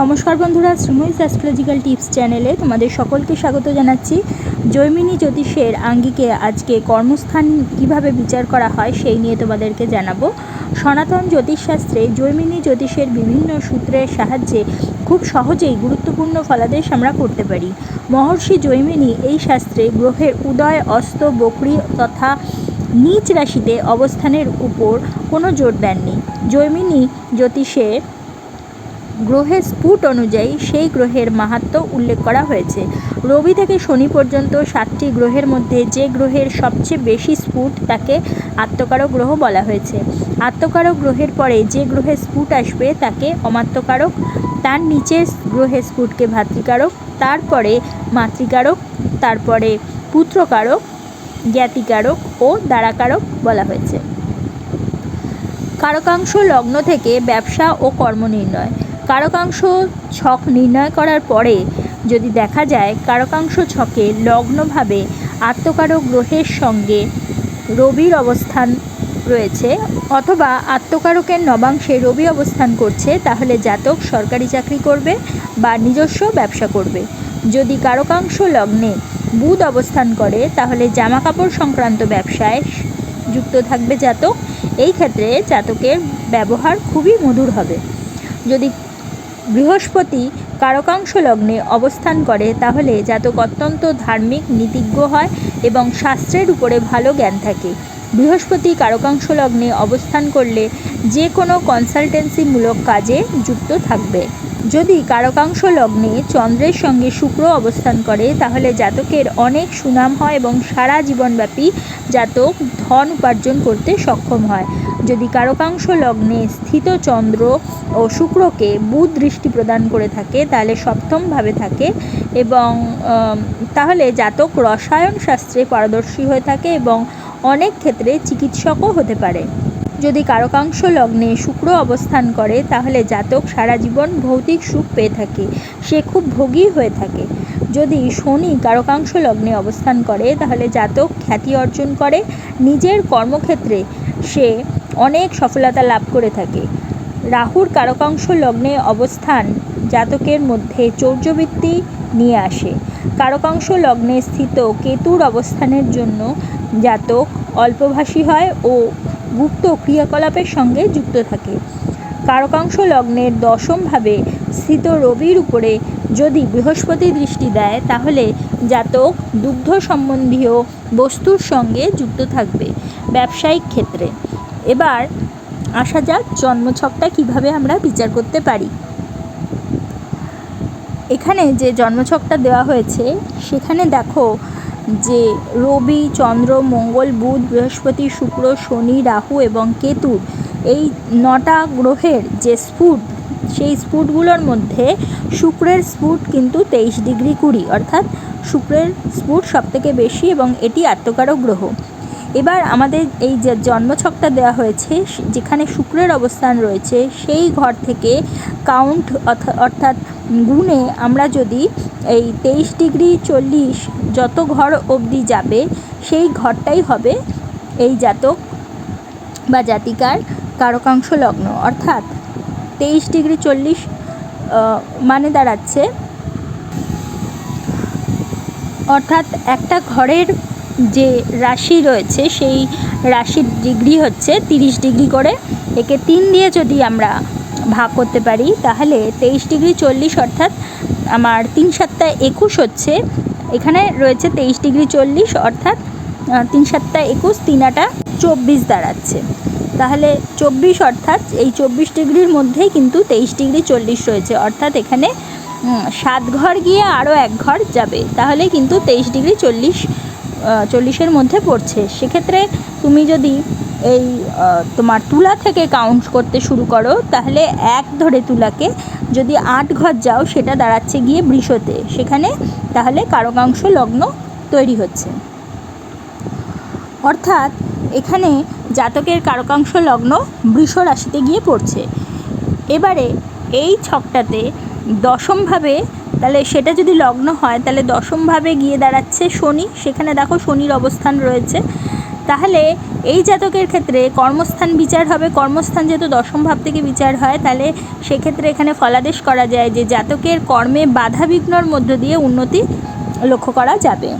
নমস্কার বন্ধুরা, Sreemoyee astrological tips চ্যানেলে তোমাদের সকলকে স্বাগত জানাচ্ছি। জৈমিনী জ্যোতিষের আঙ্গিকে আজকে কর্মস্থান কীভাবে বিচার করা হয় সেই নিয়ে তোমাদেরকে জানাব। সনাতন জ্যোতিষশাস্ত্রে জৈমিনী জ্যোতিষের বিভিন্ন সূত্রের সাহায্যে খুব সহজেই গুরুত্বপূর্ণ ফলাদেশ আমরা করতে পারি। মহর্ষি জৈমিনী এই শাস্ত্রে গ্রহের উদয়, অস্ত, বকরি তথা নিচ রাশিতে অবস্থানের উপর কোনো জোর দেননি। জৈমিনী জ্যোতিষের গ্রহের স্ফুট অনুযায়ী সেই গ্রহের মাহাত্ম্য উল্লেখ করা হয়েছে। রবি থেকে শনি পর্যন্ত সাতটি গ্রহের মধ্যে যে গ্রহের সবচেয়ে বেশি স্ফুট তাকে আত্মকারক গ্রহ বলা হয়েছে। আত্মকারক গ্রহের পরে যে গ্রহের স্ফুট আসবে তাকে অমাত্মকারক তার নিচের গ্রহের স্ফুটকে ভাতৃকারক, তারপরে মাতৃকারক, তারপরে পুত্রকারক, জ্ঞাতিকারক ও দ্বারাকারক বলা হয়েছে। কারকাংশ লগ্ন থেকে ব্যবসা ও কর্ম নির্ণয়। কারকাংশ ছক নির্ণয় করার পরে যদি দেখা যায় কারকাংশ ছকে লগ্নভাবে আত্মকারক গ্রহের সঙ্গে রবির অবস্থান রয়েছে অথবা আত্মকারকের নবাংশে রবি অবস্থান করছে, তাহলে জাতক সরকারি চাকরি করবে বা নিজস্ব ব্যবসা করবে। যদি কারকাংশ লগ্নে বুধ অবস্থান করে, তাহলে জামা কাপড় সংক্রান্ত ব্যবসায় যুক্ত থাকবে জাতক। এই ক্ষেত্রে জাতকের ব্যবহার খুবই মধুর হবে। যদি বৃহস্পতি কারকাংশ লগ্নে অবস্থান করে, তাহলে জাতক অত্যন্ত ধার্মিক, নীতিজ্ঞ হয় এবং শাস্ত্রের উপরে ভালো জ্ঞান থাকে। বৃহস্পতি কারকাংশ লগ্নে অবস্থান করলে যে কোনো কনসালটেন্সিমূলক কাজে যুক্ত থাকবে। যদি কারকাংশ লগ্নে চন্দ্রের সঙ্গে শুক্র অবস্থান করে, তাহলে জাতকের অনেক সুনাম হয় এবং সারা জীবনব্যাপী জাতক ধন উপার্জন করতে সক্ষম হয়। যদি কারকাংশ লগ্নে স্থিত চন্দ্র ও শুক্রকে বুধ দৃষ্টি প্রদান করে থাকে, তাহলে সপ্তমভাবে থাকে এবং তাহলে জাতক রসায়ন শাস্ত্রে পারদর্শী হয়ে থাকে এবং অনেক ক্ষেত্রে চিকিৎসকও হতে পারে। যদি কারকাংশ লগ্নে শুক্র অবস্থান করে, তাহলে জাতক সারা জীবন ভৌতিক সুখ পেয়ে থাকে, সে খুব ভোগী হয়ে থাকে। যদি শনি কারকাংশ লগ্নে অবস্থান করে, তাহলে জাতক খ্যাতি অর্জন করে, নিজের কর্মক্ষেত্রে সে অনেক সফলতা লাভ করে থাকে। রাহুর কারকাংশ লগ্নে অবস্থান জাতকের মধ্যে চৌর্যবৃত্তি নিয়ে আসে। কারকাংশ লগ্নে স্থিত কেতুর অবস্থানের জন্য জাতক অল্পভাষী হয় ও গুপ্ত ক্রিয়াকলাপের সঙ্গে যুক্ত থাকে। কারকাংশ লগ্নের দশমভাবে স্থিত রবির উপরে যদি বৃহস্পতি দৃষ্টি দেয়, তাহলে জাতক দুগ্ধ সম্বন্ধীয় বস্তুর সঙ্গে যুক্ত থাকবে ব্যবসায়িক ক্ষেত্রে। এবার আসা যাক জন্মছকটা কীভাবে আমরা বিচার করতে পারি। এখানে যে জন্মছকটা দেওয়া হয়েছে, সেখানে দেখো যে রবি, চন্দ্র, মঙ্গল, বুধ, বৃহস্পতি, শুক্র, শনি, রাহু এবং কেতু এই নটা গ্রহের যে স্ফুট, সেই স্ফুটগুলোর মধ্যে শুক্রের স্ফুট কিন্তু তেইশ ডিগ্রি কুড়ি, অর্থাৎ শুক্রের স্ফুট সবথেকে বেশি এবং এটি আত্মকারক গ্রহ। এবার আমাদের এই যে জন্মছকটা দেওয়া হয়েছে, যেখানে শুক্রের অবস্থান রয়েছে, সেই ঘর থেকে কাউন্ট অর্থাৎ গুণে আমরা যদি এই তেইশ ডিগ্রি চল্লিশ যত ঘর অবধি যাবে, সেই ঘরটাই হবে এই জাতক বা জাতিকার কারকাংশ লগ্ন। অর্থাৎ তেইশ ডিগ্রি চল্লিশ মানে দাঁড়াচ্ছে। অর্থাৎ একটা ঘরের যে রাশি রয়েছে, সেই রাশির ডিগ্রি হচ্ছে তিরিশ ডিগ্রি করে। একে তিন দিয়ে যদি আমরা ভাগ করতে পারি, তাহলে তেইশ ডিগ্রি চল্লিশ অর্থাৎ আমার তিন সাতটা একুশ হচ্ছে। এখানে রয়েছে তেইশ ডিগ্রি চল্লিশ অর্থাৎ তিন সাতটা একুশ, তিন আটা চব্বিশ দাঁড়াচ্ছে। তাহলে চব্বিশ অর্থাৎ এই চব্বিশ ডিগ্রির মধ্যেই কিন্তু তেইশ ডিগ্রি চল্লিশ রয়েছে। অর্থাৎ এখানে সাত ঘর গিয়ে আরও এক ঘর যাবে। তাহলে কিন্তু তেইশ ডিগ্রি চল্লিশ চল্লিশের মধ্যে পড়ছে। সেক্ষেত্রে তুমি যদি এই তোমার তুলা থেকে কাউন্ট করতে শুরু করো, তাহলে এক ধরে তুলাকে যদি আট ঘর যাও, সেটা দাঁড়াচ্ছে গিয়ে বৃষতে। সেখানে তাহলে কারকাংশ লগ্ন তৈরি হচ্ছে। অর্থাৎ এখানে জাতকের কারকাংশ লগ্ন বৃষ রাশিতে গিয়ে পড়ছে। এবারে এই ছকটাতে দশমভাবে তাহলে সেটা যদি লগ্ন হয়, তাহলে দশমভাবে গিয়ে দাঁড়াচ্ছে শনি। সেখানে দেখো শনির অবস্থান রয়েছে। তাহলে এই জাতকের ক্ষেত্রে কর্মস্থান বিচার হবে। কর্মস্থান যেহেতু দশম ভাব থেকে বিচার হয়, তাহলে সেক্ষেত্রে এখানে ফলাদেশ করা যায় যে জাতকের কর্মে বাধা বিঘ্নর মধ্য দিয়ে উন্নতি লক্ষ্য করা যাবে।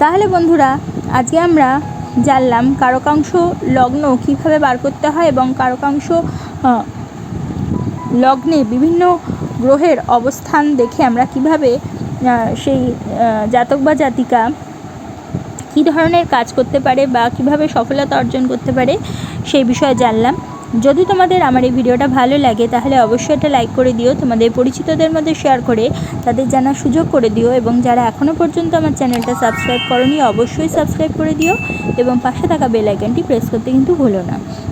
তাহলে বন্ধুরা, আজকে আমরা জানলাম কারকাংশ লগ্ন কীভাবে বার করতে হয় এবং কারকাংশ লগ্নে বিভিন্ন গ্রহের অবস্থান দেখে আমরা কীভাবে সেই জাতক বা জাতিকা কী ধরনের কাজ করতে পারে বা কীভাবে সফলতা অর্জন করতে পারে সেই বিষয়ে জানলাম। যদি তোমাদের আমার এই ভিডিওটা ভালো লাগে তাহলে অবশ্যই এটা লাইক করে দিও, তোমাদের পরিচিতদের মধ্যে শেয়ার করে তাদের জানার সুযোগ করে দিও এবং যারা এখনও পর্যন্ত আমার চ্যানেলটা সাবস্ক্রাইব করনি অবশ্যই সাবস্ক্রাইব করে দিও এবং পাশে থাকা বেল আইকনটি প্রেস করতে কিন্তু ভুলো না।